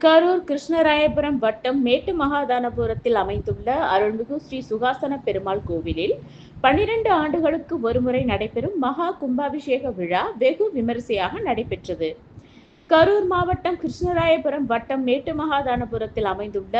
கரூர் கிருஷ்ணராயபுரம் வட்டம் மேட்டு மகாதானபுரத்தில் அமைந்துள்ள அருள்மிகு ஸ்ரீ சுகாசன பெருமாள் கோவிலில் பன்னிரண்டு ஆண்டுகளுக்கு ஒருமுறை நடைபெறும் மகா கும்பாபிஷேக விழா வெகு விமரிசையாக நடைபெற்றது. கரூர் மாவட்டம் கிருஷ்ணராயபுரம் வட்டம் மேட்டு மகாதானபுரத்தில் அமைந்துள்ள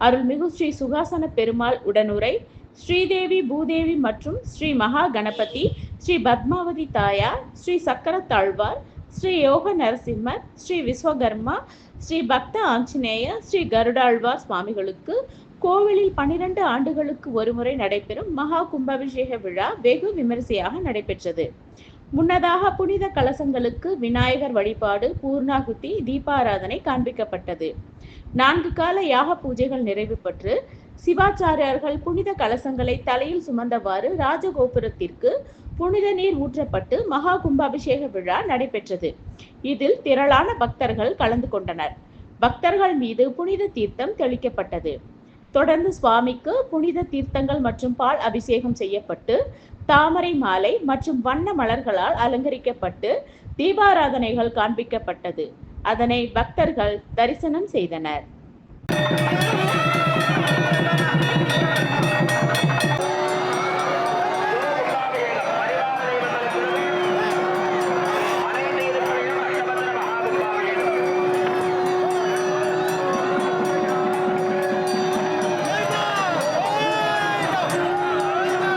அருள்மிகு ஸ்ரீ சுகாசன பெருமாள் உடனுரை ஸ்ரீதேவி பூதேவி மற்றும் ஸ்ரீ மகா கணபதி ஸ்ரீ பத்மாவதி தாயார் ஸ்ரீ சக்கர தாழ்வார் ஸ்ரீ யோக நரசிம்மர் ஸ்ரீ விஸ்வகர்மா ஸ்ரீ பக்த ஆஞ்சநேய ஸ்ரீ கருடாழ்வார் சுவாமிகளுக்கு கோவிலில் பனிரெண்டு ஆண்டுகளுக்கு ஒருமுறை நடைபெறும் மகா கும்பாபிஷேக விழா வெகு விமரிசையாக நடைபெற்றது. முன்னதாக புனித கலசங்களுக்கு விநாயகர் வழிபாடு பூர்ணாகுத்தி தீபாராதனை காண்பிக்கப்பட்டது. நான்கு கால யாக பூஜைகள் நிறைவு பெற்று சிவாச்சாரியார்கள் புனித கலசங்களை தலையில் சுமந்தவாறு ராஜகோபுரத்திற்கு புனித நீர் ஊற்றப்பட்டு மகா கும்பாபிஷேக விழா நடைபெற்றது. இதில் திரளான பக்தர்கள் கலந்து கொண்டனர். பக்தர்கள் மீது புனித தீர்த்தம் தெளிக்கப்பட்டது. தொடர்ந்து சுவாமிக்கு புனித தீர்த்தங்கள் மற்றும் பால் அபிஷேகம் செய்யப்பட்டு தாமரை மாலை மற்றும் வண்ண மலர்களால் அலங்கரிக்கப்பட்டு தீபாராதனைகள் காண்பிக்கப்பட்டது. அதனை பக்தர்கள் தரிசனம் செய்தனர்.